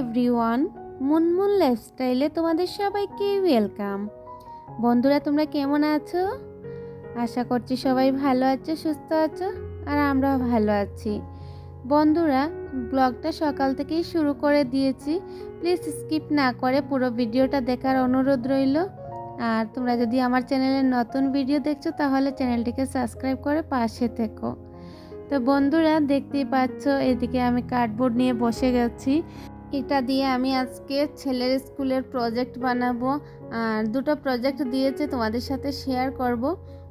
Everyone Munmun লাইফস্টাইলে তোমাদের সবাইকে ওয়েলকাম বন্ধুরা, তোমরা কেমন আছো? আশা করছি সবাই ভালো আছো, সুস্থ আছো, আর আমরাও ভালো আছি। বন্ধুরা, ব্লগটা সকাল থেকেই শুরু করে দিয়েছি। প্লিজ স্কিপ না করে পুরো ভিডিওটা দেখার অনুরোধ রইল। আর তোমরা যদি আমার চ্যানেলে নতুন ভিডিও দেখছ, তাহলে চ্যানেলটিকে সাবস্ক্রাইব করে পাশে থেকো। তো বন্ধুরা, দেখতেই পাচ্ছ, এদিকে আমি কার্ডবোর্ড নিয়ে বসে গেছি। এটা দিয়ে আমি আজকে ছেলের স্কুলের প্রজেক্ট বানাবো। আর দুটো প্রজেক্ট দিয়েছে, তোমাদের সাথে শেয়ার করব।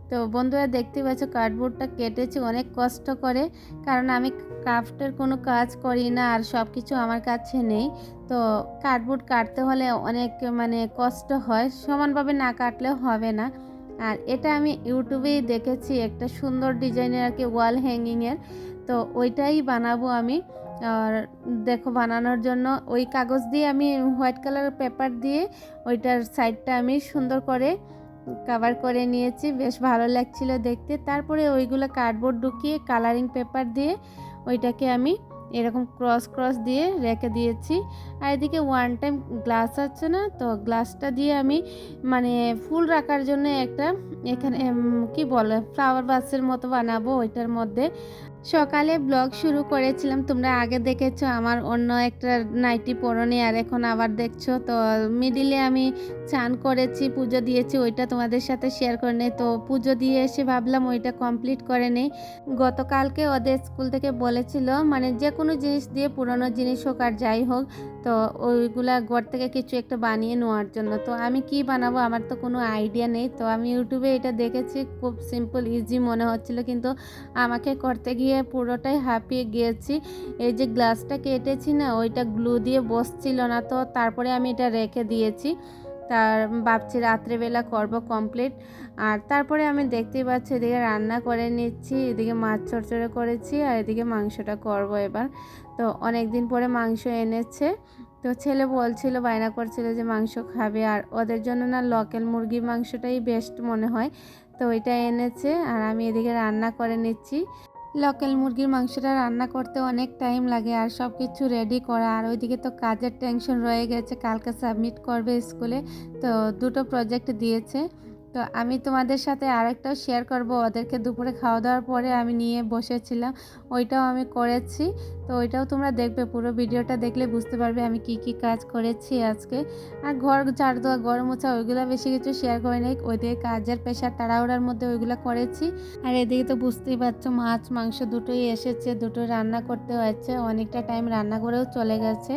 তো বন্ধুরা, দেখতে পাচ্ছ কার্ডবোর্ডটা কেটেছি, অনেক কষ্ট করে। কারণ আমি ক্রাফটের কোনো কাজ করি না আর সব কিছু আমার কাছে নেই। তো কার্ডবোর্ড কাটতে হলে অনেক মানে কষ্ট হয়, সমানভাবে না কাটলেও হবে না। আর এটা আমি ইউটিউবেই দেখেছি, একটা সুন্দর ডিজাইনের আর কি ওয়াল হ্যাঙ্গিংয়ের তো ওইটাই বানাবো আমি। আর দেখো বানানোর জন্য ওই কাগজ দিয়ে আমি হোয়াইট কালার পেপার দিয়ে ওইটার সাইডটা আমি সুন্দর করে কাভার করে নিয়েছি। বেশ ভালো লাগছিল দেখতে। তারপরে ওইগুলো কার্ডবোর্ড ঢুকিয়ে কালারিং পেপার দিয়ে ওইটাকে আমি এরকম ক্রস ক্রস দিয়ে রেখে দিয়েছি। আর এদিকে ওয়ান টাইম গ্লাস আছে না? তো গ্লাসটা দিয়ে আমি মানে ফুল রাখার জন্য একটা এখানে কি বলে ফ্লাওয়ার বাসের মতো বানাবো ওইটার মধ্যে। সকালে ব্লগ শুরু করেছিলাম, তোমরা আগে দেখেছ আমার অন্য একটা নাইটি পরনে আর এখন আবার দেখছ। তো মিডিলে আমি চান করেছি, পুজো দিয়েছি, ওইটা তোমাদের সাথে শেয়ার করে নেই। তো পুজো দিয়ে এসে ভাবলাম ওইটা কমপ্লিট করে নেই। গতকালকে ওদের স্কুল থেকে বলেছিল মানে যে কোনো জিনিস দিয়ে পুরনো জিনিস হোক আর যাই হোক, তো ওইগুলা ঘর থেকে কিছু একটা বানিয়ে নেওয়ার জন্য। তো আমি কি বানাবো আমার তো কোনো আইডিয়া নেই। তো আমি ইউটিউবে এটা দেখেছি, খুব সিম্পল ইজি মনে হচ্ছিল। কিন্তু আমাকে করতে গিয়ে পুরোটাই হাঁপিয়ে গিয়েছি। এই যে গ্লাসটা কেটেছি না, ওইটা গ্লু দিয়ে বসছিল না তো, তারপরে আমি এটা রেখে দিয়েছি। তার ভাবছি রাত্রেবেলা করব কমপ্লিট। আর তারপরে আমি দেখতেই পাচ্ছি এদিকে রান্না করে নিচ্ছি, এদিকে মাছ চড়চড়ে করেছি আর এদিকে মাংসটা করব এবার। তো অনেক দিন পরে মাংস এনেছে। তো ছেলে বলছিল, বায়না করছিল যে মাংস খাবে আর ওদের জন্য না লোকাল মুরগির মাংসটাই বেস্ট মনে হয়। তো ওইটা এনেছে আর আমি এদিকে রান্না করে নিচ্ছি। লোকাল মুরগির মাংসটা রান্না করতে অনেক টাইম লাগে আর সব কিছু রেডি করা। আর ওইদিকে তো কাজের টেনশন রয়ে গেছে, কালকে সাবমিট করবে স্কুলে। তো দুটো প্রজেক্ট দিয়েছে। তো আমি তোমাদের সাথে আরেকটাও শেয়ার করব। ওদেরকে দুপুরে খাওয়া দাওয়ার পরে আমি নিয়ে বসেছিলাম। ওইটাও আমি করেছি। তো ওইটাও তোমরা দেখবে। পুরো ভিডিওটা দেখলে বুঝতে পারবে আমি কি কি কাজ করেছি আজকে। আর ঘর ঝাড় দেওয়া, ঘর মোছা, ওইগুলো বেশি কিছু শেয়ার করে নেই। ওইদিকে কাজের পেশার তাড়াহুড়ার মধ্যে ওইগুলো করেছি। আর এদিকে তো বুঝতেই পারছ, মাছ, মাংস দুটোই এসেছে, দুটো রান্না করতে হয়েছে। অনেকটা টাইম রান্না করেও চলে গেছে।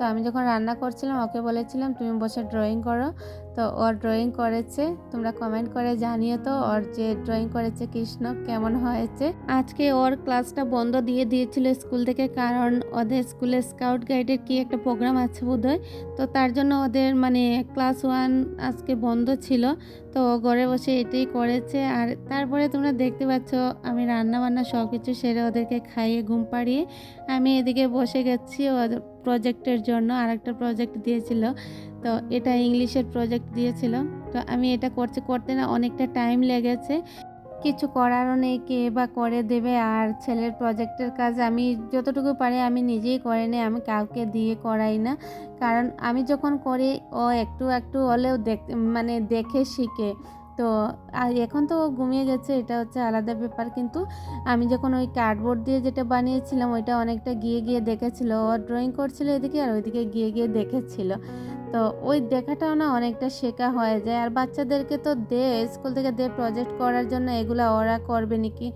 তো আমি যখন রান্না করছিলাম, ওকে বলেছিলাম, তুমি বসে ড্রয়িং করো। তো ওর ড্রয়িং করেছে। তোমরা কমেন্ট করে জানিও তো, ওর যে ড্রয়িং করেছে কৃষ্ণ, কেমন হয়েছে? আজকে ওর ক্লাসটা বন্ধ দিয়ে দিয়েছিল স্কুল থেকে, কারণ ওদের স্কুলে স্কাউট গাইডের কি একটা প্রোগ্রাম আছে বোধহয়? তো তার জন্য ওদের মানে ক্লাস ওয়ান আজকে বন্ধ ছিল। তো ঘরে বসে এটাই করেছে। আর তারপরে তোমরা দেখতে পাচ্ছ, আমি রান্না বান্না সব কিছু সেরে ওদেরকে খাইয়ে ঘুম পাড়িয়ে আমি এদিকে বসে গেছি ওদের প্রজেক্টের জন্য। আর একটা প্রজেক্ট দিয়েছিল। তো এটা ইংলিশের প্রজেক্ট দিয়েছিল। তো আমি এটা করছি, করতে না অনেকটা টাইম লেগেছে। কিছু করারও নেই, কে বা করে দেবে? আর ছেলের প্রজেক্টের কাজ আমি যতটুকু পারি আমি নিজেই করে নিই, আমি কাউকে দিয়ে করাই না। কারণ আমি যখন করি, ও একটু একটু হলেও দেখ মানে দেখে শিখে। তো এখন তো ঘুমিয়ে গেছে, এটা হচ্ছে আলাদা ব্যাপার। কিন্তু আমি যখন ওই কার্ডবোর্ড দিয়ে যেটা বানিয়েছিলাম, ওইটা অনেকটা গিয়ে গিয়ে দেখেছিল। ও ড্রয়িং করছিল এদিকে আর ওইদিকে গিয়ে গিয়ে দেখেছিল। তো ওই দেখাটাও না অনেকটা শেখা হয়ে যায়। আর বাচ্চাদেরকে তো দে, স্কুল থেকে দে প্রজেক্ট করার জন্য এগুলো ওরা করবে নাকি?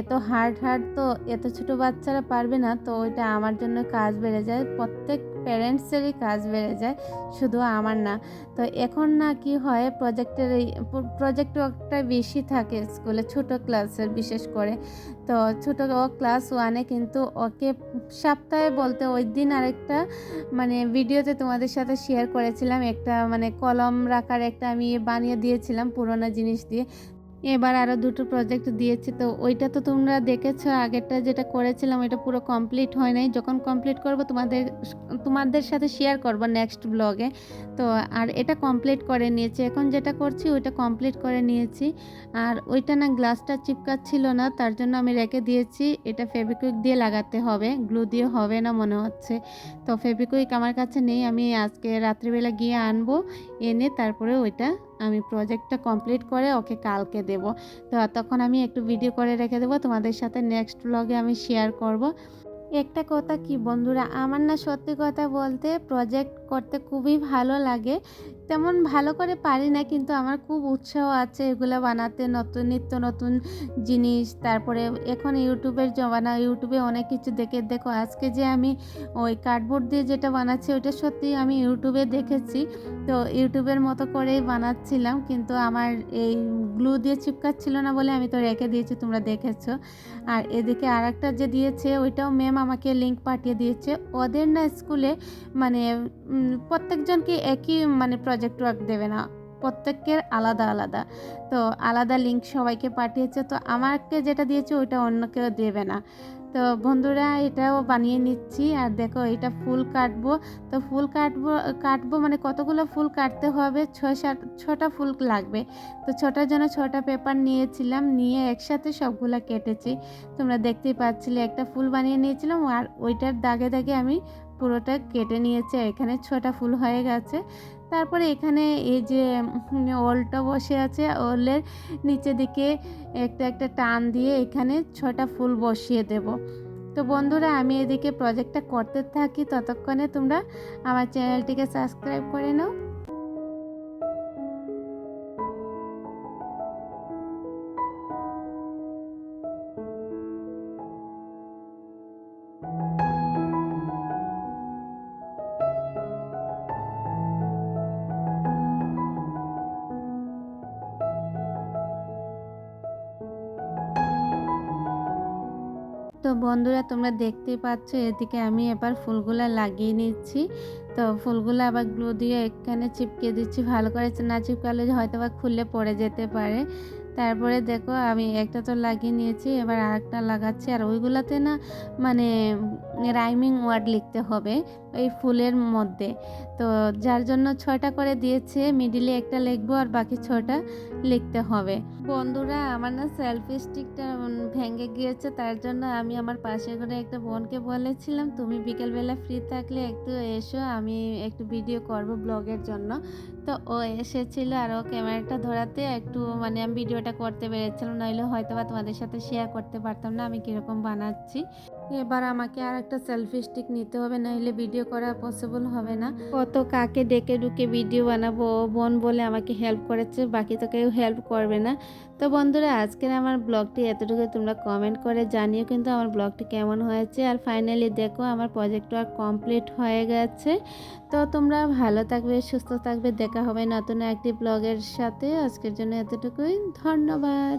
এত হার্ড হার্ড তো, এত ছোট বাচ্চারা পারবে না, তো ওইটা আমার জন্য কাজ বেড়ে যায়। প্রত্যেক প্যারেন্টসেরই কাজ বেড়ে যায়, শুধু আমার না। তো এখন না কি হয় প্রজেক্টের প্রজেক্ট ওয়ার্কটা বেশি থাকে স্কুলে, ছোট ক্লাসের বিশেষ করে। তো ছোট ও ক্লাস ওয়ানে কিন্তু ওকে সপ্তাহে বলতে ওই দিন আরেকটা মানে ভিডিওতে তোমাদের সাথে শেয়ার করেছিলাম। একটা মানে কলম রাখার একটা আমি বানিয়ে দিয়েছিলাম পুরোনো জিনিস দিয়ে। এবার আরও দুটো প্রজেক্ট দিয়েছি। তো ওইটা তো তোমরা দেখেছ, আগেরটা যেটা করেছিলাম ওইটা পুরো কমপ্লিট হয় নাই। যখন কমপ্লিট করব তোমাদের তোমাদের সাথে শেয়ার করব নেক্সট ব্লগে তো আর এটা কমপ্লিট করে নিয়েছি। এখন যেটা করছি, ওইটা কমপ্লিট করে নিয়েছি। আর ওইটা না গ্লাসটা চিপকাচ্ছিল না, তার জন্য আমি রেখে দিয়েছি। এটা ফেবিকুইক দিয়ে লাগাতে হবে গ্লু দিয়ে হবে না মনে হচ্ছে। তো ফেবিকুইক আমার কাছে নেই, আমি আজকে রাত্রিবেলা গিয়ে আনব, এনে তারপরে ওইটা আমি প্রজেক্টটা কমপ্লিট করে ওকে কালকে দেব। তো তখন আমি একটু ভিডিও করে রেখে দেবো, তোমাদের সাথে নেক্সট ব্লগে আমি শেয়ার করব। একটা কথা কি বন্ধুরা, আমার না সত্যি কথা বলতে প্রজেক্ট করতে খুবই ভালো লাগে। তেমন ভালো করে পারি না, কিন্তু আমার খুব উৎসাহ আছে এগুলো বানাতে, নতুন নিত্য নতুন জিনিস। তারপরে এখন ইউটিউবের জমানা, ইউটিউবে অনেক কিছু দেখে, দেখো আজকে যে আমি ওই কার্ডবোর্ড দিয়ে যেটা বানাচ্ছি, ওইটা সত্যি আমি ইউটিউবে দেখেছি। তো ইউটিউবের মতো করেই বানাচ্ছিলাম, কিন্তু আমার এই গ্লু দিয়ে চিপকাচ্ছিল না বলে আমি তো রেখে দিয়েছি, তোমরা দেখেছ। আর এদিকে আর একটা যে দিয়েছে, ওইটাও ম্যাম আমাকে লিঙ্ক পাঠিয়ে দিয়েছে। ওদের না স্কুলে মানে প্রত্যেকজনকে একই মানে প্রজেক্ট ওয়ার্ক দেবে না। প্রত্যেকের আলাদা আলাদা। তো আলাদা লিঙ্ক সবাইকে পাঠিয়েছে। তো আমাকে যেটা দিয়েছে ওইটা অন্য কেউ দেবে না। তো বন্ধুরা, এটাও বানিয়ে নিচ্ছি। আর দেখো, এটা ফুল কাটবো। তো ফুল কাটবো কাটবো মানে কতগুলো ফুল কাটতে হবে? ছয় সাত ছটা ফুল লাগবে। তো ছটার জন্য ছটা পেপার নিয়েছিলাম। নিয়ে একসাথে সবগুলা কেটেছি। তোমরা দেখতেই পাচ্ছিলে, একটা ফুল বানিয়ে নিয়েছিলাম। আর ওইটার দাগে দাগে আমি পুরোটা কেটে নিয়েছি। এখানে ছটা ফুল হয়ে গেছে। তারপরে এখানে এই যে ওলটা বসে আছে ওলের নিচে দিকে একটা একটা টান দিয়ে এখানে ছটা ফুল বসিয়ে দেব। তো বন্ধুরা, আমি এদিকে প্রজেক্টটা করতে থাকি। ততক্ষণে তোমরা আমার চ্যানেলটিকে সাবস্ক্রাইব করে নাও। তো বন্ধুরা, তোমরা দেখতে পাচ্ছ, এদিকে আমি এবার ফুলগুলো লাগিয়ে নিচ্ছি। তো ফুলগুলো আবার গ্লু দিয়ে এখানে চিপকে দিচ্ছি, ভালো করে না চিপকালে হয়তো বা খুলে পড়ে যেতে পারে। তারপরে দেখো, আমি একটা তো লাগিয়ে নিয়েছি, এবার আরেকটা লাগাচ্ছি। আর ওইগুলাতে না মানে রাইমিং ওয়ার্ড লিখতে হবে। ওই ফুলের মধ্যে। তো যার জন্য ছয়টা করে দিয়েছে, মিডিলে একটা লিখব আর বাকি ছটা লিখতে হবে। বন্ধুরা, আমার না সেলফি স্টিকটা ভেঙে গিয়েছে, তার জন্য আমি আমার পাশে করে একটা বোনকে বলেছিলাম, তুমি বিকেলবেলা ফ্রি থাকলে একটু এসো, আমি একটু ভিডিও করব ব্লগের জন্য। তো ও এসেছিল আর ও ক্যামেরাটা ধরাতে একটু মানে আমি ভিডিওটা করতে পেরেছিলাম, নইলে হয়তো বা তোমাদের সাথে শেয়ার করতে পারতাম না, আমি কীরকম বানাচ্ছি। এবার আমাকে আর একটা সেলফি স্টিক নিতে হবে নইলে ভিডিও করা পসিবল হবে না। কত কাকে ডেকে ডুকে ভিডিও বানাবো বোন বলে আমাকে হেল্প করেছে, বাকি তো কেউ হেল্প করবে না। তো বন্ধুরা, আজকের আমার ব্লগটি এতটুকু, তোমরা কমেন্ট করে জানিও কিন্তু আমার ব্লগটি কেমন হয়েছে। আর ফাইনালি দেখো, আমার প্রজেক্ট ওয়ার্ক কমপ্লিট হয়ে গেছে। তো তোমরা ভালো থাকবে, সুস্থ থাকবে, দেখা হবে নতুন একটি ব্লগের সাথে। আজকের জন্য এতটুকুই, ধন্যবাদ।